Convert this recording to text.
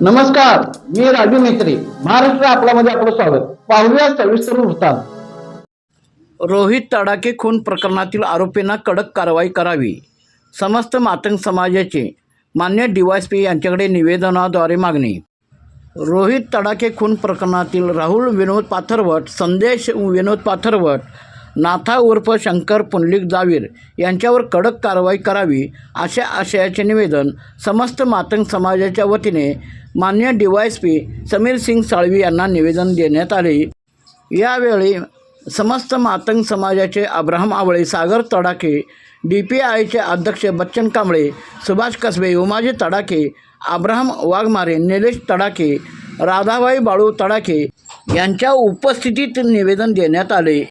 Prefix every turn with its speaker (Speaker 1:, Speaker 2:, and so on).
Speaker 1: नमस्कार मी राजू मेत्री महाराष्ट्र आपल्यामध्ये आपलं स्वागत. पाहूया सविस्तर वृत्तांत. रोहित तडाखे खून प्रकरणातील आरोपींना कडक कारवाई करावी. समस्त मातंग समाजाचे मान्य डीवायसपी यांच्याकडे निवेदनाद्वारे मागणी. रोहित तडाखे खून प्रकरणातील राहुल विनोद पाथरवट संदेश विनोद पाथरवट नाथा उर्फ शंकर पुंडलिक जावीर यांच्यावर कडक कारवाई करावी अशा आशयाचे निवेदन समस्त मातंग समाजाच्या वतीने मान्य D Y S P Sameer Singh Salvi यांना निवेदन देण्यात आले. यावेळी समस्त मातंग समाजाचे Abraham Awale Sagar Tadakhe D P आयचे अध्यक्ष बच्चन कांबळे सुभाष कसबे उमाजी तडाखे अब्राहम वाघमारे निलेश तडाखे राधाबाई बाळू तडाखे यांच्या उपस्थितीत निवेदन देण्यात आले.